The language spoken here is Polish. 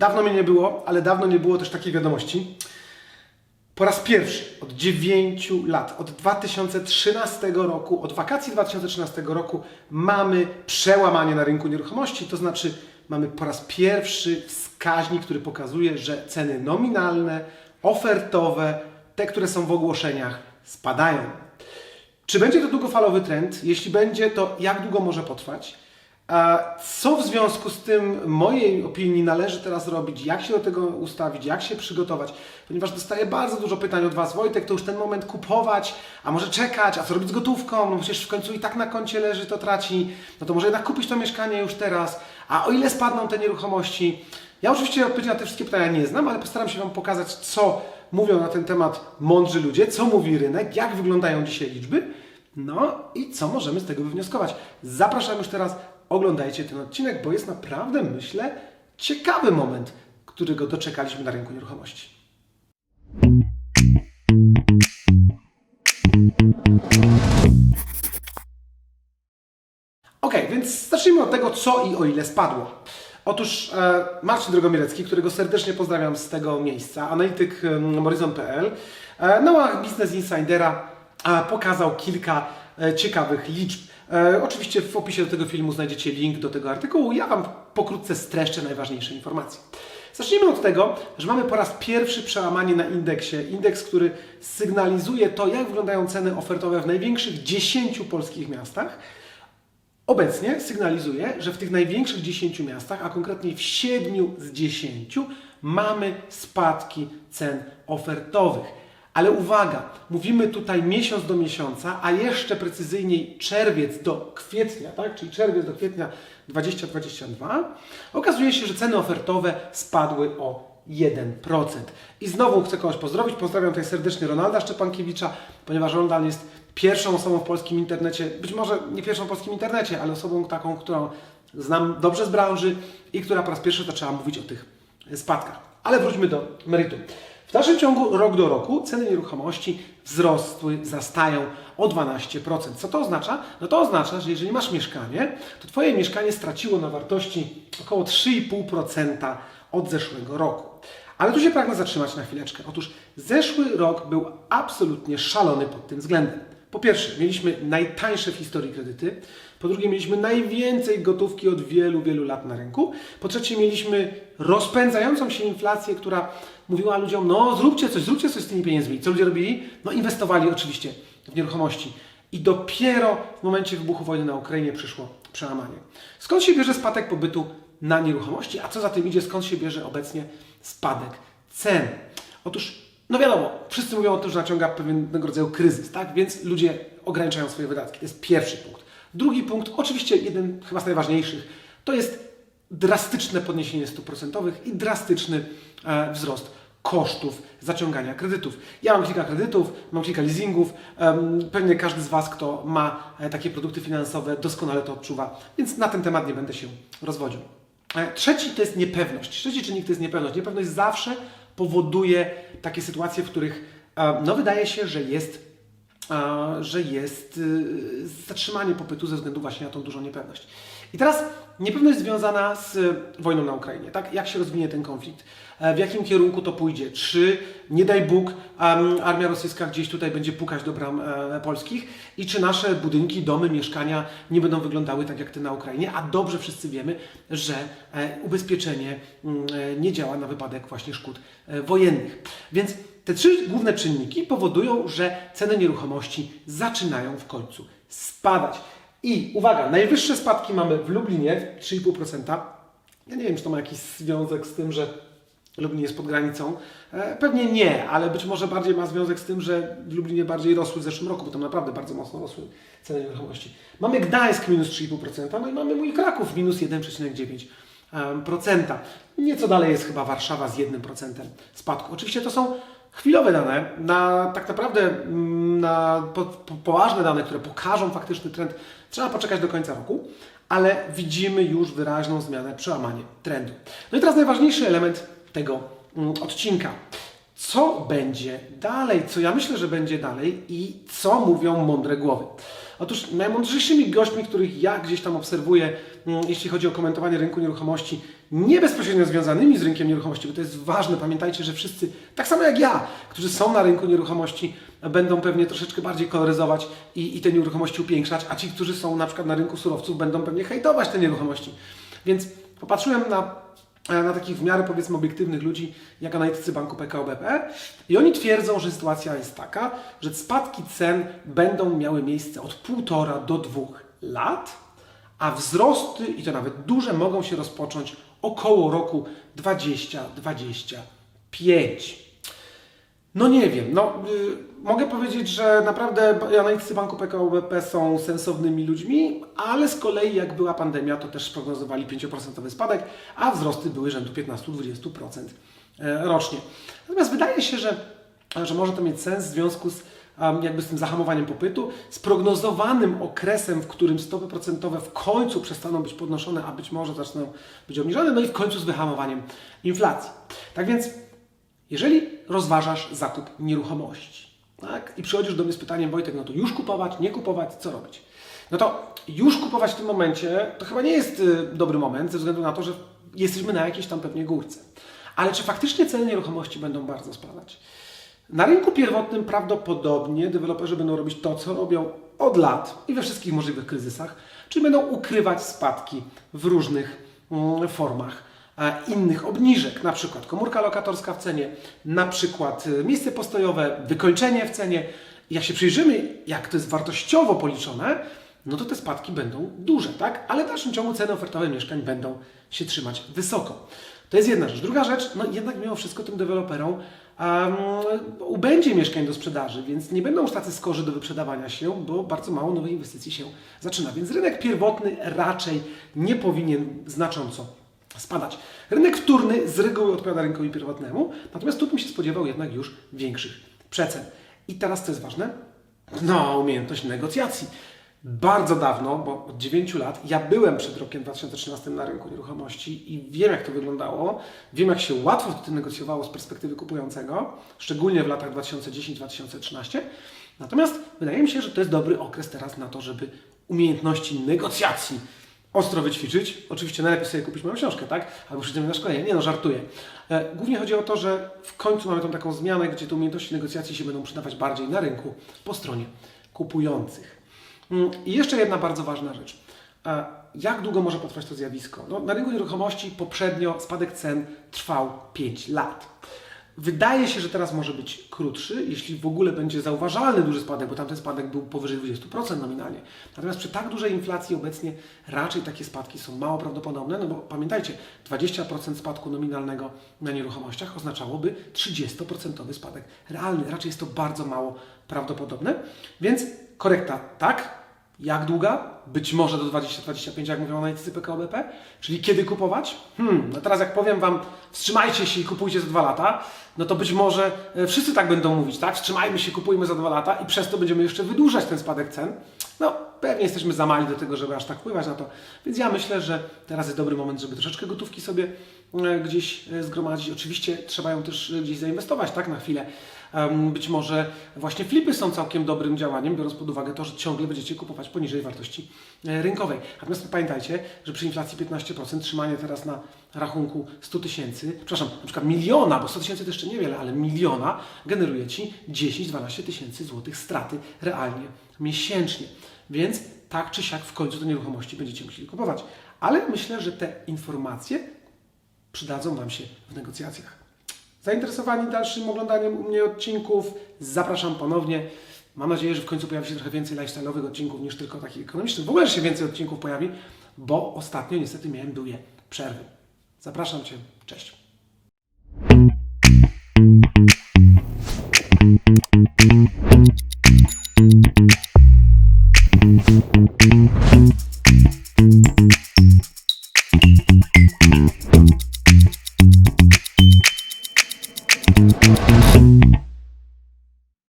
Dawno mnie nie było, ale dawno nie było też takiej wiadomości. Po raz pierwszy od 9 lat, od 2013 roku, od wakacji 2013 roku mamy przełamanie na rynku nieruchomości, to znaczy mamy po raz pierwszy wskaźnik, który pokazuje, że ceny nominalne, ofertowe, te, które są w ogłoszeniach, spadają. Czy będzie to długofalowy trend? Jeśli będzie, to jak długo może potrwać? Co w związku z tym, mojej opinii, należy teraz robić? Jak się do tego ustawić? Jak się przygotować? Ponieważ dostaję bardzo dużo pytań od Was. Wojtek, to już ten moment kupować, a może czekać, a co robić z gotówką? No przecież w końcu i tak na koncie leży, to traci. No to może jednak kupić to mieszkanie już teraz. A o ile spadną te nieruchomości? Ja oczywiście odpowiedzi na te wszystkie pytania nie znam, ale postaram się Wam pokazać, co mówią na ten temat mądrzy ludzie, co mówi rynek, jak wyglądają dzisiaj liczby, no i co możemy z tego wywnioskować. Zapraszam już teraz, oglądajcie ten odcinek, bo jest naprawdę, myślę, ciekawy moment, którego doczekaliśmy na rynku nieruchomości. Ok, więc zacznijmy od tego, co i o ile spadło. Otóż e, Marcin Drogomierecki, którego serdecznie pozdrawiam z tego miejsca, analityk em, Horizon.pl, e, na łamach Business Insidera e, pokazał kilka e, ciekawych liczb. E, oczywiście w opisie do tego filmu znajdziecie link do tego artykułu. Ja Wam pokrótce streszczę najważniejsze informacje. Zacznijmy od tego, że mamy po raz pierwszy przełamanie na indeksie. Indeks, który sygnalizuje to, jak wyglądają ceny ofertowe w największych 10 polskich miastach. Obecnie sygnalizuje, że w tych największych 10 miastach, a konkretnie w 7 z 10, mamy spadki cen ofertowych. Ale uwaga, mówimy tutaj miesiąc do miesiąca, a jeszcze precyzyjniej czerwiec do kwietnia, tak? czyli czerwiec do kwietnia 2022. Okazuje się, że ceny ofertowe spadły o 1%. I znowu chcę kogoś pozdrowić. Pozdrawiam tutaj serdecznie Ronalda Szczepankiewicza, ponieważ Ronald jest pierwszą osobą w polskim internecie, być może nie pierwszą w polskim internecie, ale osobą taką, którą znam dobrze z branży i która po raz pierwszy zaczęła mówić o tych spadkach. Ale wróćmy do meritum. W dalszym ciągu, rok do roku, ceny nieruchomości wzrosły, zastają o 12%. Co to oznacza? No to oznacza, że jeżeli masz mieszkanie, to Twoje mieszkanie straciło na wartości około 3,5% od zeszłego roku. Ale tu się pragnę zatrzymać na chwileczkę. Otóż zeszły rok był absolutnie szalony pod tym względem. Po pierwsze, mieliśmy najtańsze w historii kredyty. Po drugie, mieliśmy najwięcej gotówki od wielu, wielu lat na rynku. Po trzecie, mieliśmy rozpędzającą się inflację, która mówiła ludziom, no zróbcie coś, zróbcie coś z tymi pieniędzmi. Co ludzie robili? No inwestowali oczywiście w nieruchomości. I dopiero w momencie wybuchu wojny na Ukrainie przyszło przełamanie. Skąd się bierze spadek pobytu na nieruchomości, a co za tym idzie, skąd się bierze obecnie spadek cen? Otóż no wiadomo, wszyscy mówią o tym, że naciąga pewnego rodzaju kryzys, tak? Więc ludzie ograniczają swoje wydatki. To jest pierwszy punkt. Drugi punkt, oczywiście jeden chyba z najważniejszych, to jest drastyczne podniesienie stóp procentowych i drastyczny e, wzrost kosztów zaciągania kredytów. Ja mam kilka kredytów, mam kilka leasingów. pewnie każdy z Was, kto ma e, takie produkty finansowe, doskonale to odczuwa, więc na ten temat nie będę się rozwodził. E, Trzeci to jest niepewność. Trzeci czynnik to jest niepewność. Niepewność zawsze powoduje takie sytuacje, w których e, no, wydaje się, że jest, e, że jest y, zatrzymanie popytu ze względu właśnie na tą dużą niepewność. I teraz niepewność związana z wojną na Ukrainie. Tak? Jak się rozwinie ten konflikt? E, W jakim kierunku to pójdzie? Czy, nie daj Bóg, armia rosyjska gdzieś tutaj będzie pukać do bram e, polskich? I czy nasze budynki, domy, mieszkania nie będą wyglądały tak jak te na Ukrainie? A dobrze wszyscy wiemy, że e, ubezpieczenie mm, nie działa na wypadek właśnie szkód wojennych. Więc te trzy główne czynniki powodują, że ceny nieruchomości zaczynają w końcu spadać. I uwaga, najwyższe spadki mamy w Lublinie 3,5%. Ja nie wiem, czy to ma jakiś związek z tym, że Lublin jest pod granicą. E, Pewnie nie, ale być może bardziej ma związek z tym, że w Lublinie bardziej rosły w zeszłym roku, bo tam naprawdę bardzo mocno rosły ceny nieruchomości. Mamy Gdańsk minus 3,5%, no i mamy mój Kraków minus 1,9%. Nieco dalej jest chyba Warszawa z 1% spadku. Oczywiście to są chwilowe dane, na tak naprawdę mm, na po, po, poważne dane, które pokażą faktyczny trend, trzeba poczekać do końca roku, ale widzimy już wyraźną zmianę, przełamanie trendu. No i teraz najważniejszy element tego mm, odcinka. Co będzie dalej? Co ja myślę, że będzie dalej i co mówią mądre głowy? Otóż najmądrzejszymi gośćmi, których ja gdzieś tam obserwuję, mm, jeśli chodzi o komentowanie rynku nieruchomości, nie bezpośrednio związanymi z rynkiem nieruchomości, bo to jest ważne, pamiętajcie, że wszyscy, tak samo jak ja, którzy są na rynku nieruchomości, będą pewnie troszeczkę bardziej koloryzować i, i te nieruchomości upiększać, a ci, którzy są na przykład na rynku surowców, będą pewnie hejtować te nieruchomości. Więc popatrzyłem na na takich w miarę powiedzmy obiektywnych ludzi, jak analitycy banku PKO BP i oni twierdzą, że sytuacja jest taka, że spadki cen będą miały miejsce od półtora do dwóch lat, a wzrosty, i to nawet duże, mogą się rozpocząć około roku 2025. No nie wiem, no y, mogę powiedzieć, że naprawdę analitycy banku PKO BP są sensownymi ludźmi, ale z kolei jak była pandemia, to też prognozowali 5% spadek, a wzrosty były rzędu 15-20% e, rocznie. Natomiast wydaje się, że, że może to mieć sens w związku z jakby z tym zahamowaniem popytu, z prognozowanym okresem, w którym stopy procentowe w końcu przestaną być podnoszone, a być może zaczną być obniżone, no i w końcu z wyhamowaniem inflacji. Tak więc jeżeli rozważasz zakup nieruchomości tak, i przychodzisz do mnie z pytaniem, Wojtek, no to już kupować, nie kupować, co robić? No to już kupować w tym momencie to chyba nie jest y, dobry moment, ze względu na to, że jesteśmy na jakiejś tam pewnie górce. Ale czy faktycznie ceny nieruchomości będą bardzo spadać? Na rynku pierwotnym prawdopodobnie deweloperzy będą robić to, co robią od lat i we wszystkich możliwych kryzysach, czyli będą ukrywać spadki w różnych mm, formach innych obniżek, na przykład komórka lokatorska w cenie, na przykład y, miejsce postojowe, wykończenie w cenie. Jak się przyjrzymy, jak to jest wartościowo policzone, no to te spadki będą duże, tak? Ale w dalszym ciągu ceny ofertowe mieszkań będą się trzymać wysoko. To jest jedna rzecz. Druga rzecz, no jednak mimo wszystko tym deweloperom um, ubędzie mieszkań do sprzedaży, więc nie będą już tacy skorzy do wyprzedawania się, bo bardzo mało nowych inwestycji się zaczyna. Więc rynek pierwotny raczej nie powinien znacząco spadać. Rynek wtórny z reguły odpowiada rynkowi pierwotnemu, natomiast tu bym się spodziewał jednak już większych przecen. I teraz co jest ważne? No, umiejętność negocjacji. Bardzo dawno, bo od 9 lat, ja byłem przed rokiem 2013 na rynku nieruchomości i wiem, jak to wyglądało. Wiem, jak się łatwo wtedy negocjowało z perspektywy kupującego, szczególnie w latach 2010-2013. Natomiast wydaje mi się, że to jest dobry okres teraz na to, żeby umiejętności negocjacji ostro wyćwiczyć. Oczywiście najlepiej sobie kupić moją książkę, tak? Albo przyjdziemy na szkolenie. Nie no, żartuję. E, Głównie chodzi o to, że w końcu mamy tą taką zmianę, gdzie te umiejętności negocjacji się będą przydawać bardziej na rynku po stronie kupujących. Mm, I jeszcze jedna bardzo ważna rzecz. E, Jak długo może potrwać to zjawisko? No, na rynku nieruchomości poprzednio spadek cen trwał 5 lat. Wydaje się, że teraz może być krótszy, jeśli w ogóle będzie zauważalny duży spadek, bo tamten spadek był powyżej 20% nominalnie. Natomiast przy tak dużej inflacji obecnie raczej takie spadki są mało prawdopodobne, no bo pamiętajcie, 20% spadku nominalnego na nieruchomościach oznaczałoby 30% spadek realny. Raczej jest to bardzo mało prawdopodobne, więc korekta tak, jak długa? Być może do 2025, jak mówią analitycy PKO BP. Czyli kiedy kupować? Hmm, no teraz jak powiem Wam, wstrzymajcie się i kupujcie za dwa lata, no to być może e, wszyscy tak będą mówić, tak? Wstrzymajmy się, kupujmy za dwa lata i przez to będziemy jeszcze wydłużać ten spadek cen. No, pewnie jesteśmy za mali do tego, żeby aż tak wpływać na to. Więc ja myślę, że teraz jest dobry moment, żeby troszeczkę gotówki sobie e, gdzieś e, zgromadzić. Oczywiście trzeba ją też gdzieś zainwestować, tak, na chwilę. Być może właśnie flipy są całkiem dobrym działaniem, biorąc pod uwagę to, że ciągle będziecie kupować poniżej wartości e, rynkowej. Natomiast pamiętajcie, że przy inflacji 15% trzymanie teraz na rachunku 100 tysięcy, przepraszam, na przykład miliona, bo 100 tysięcy to jeszcze niewiele, ale miliona generuje Ci 10-12 tysięcy złotych straty realnie miesięcznie. Więc tak czy siak w końcu te nieruchomości będziecie musieli kupować. Ale myślę, że te informacje przydadzą Wam się w negocjacjach. Zainteresowani dalszym oglądaniem u mnie odcinków, zapraszam ponownie. Mam nadzieję, że w końcu pojawi się trochę więcej lifestyle'owych odcinków niż tylko takich ekonomicznych. W ogóle się więcej odcinków pojawi, bo ostatnio niestety miałem dwie przerwy. Zapraszam Cię. Cześć.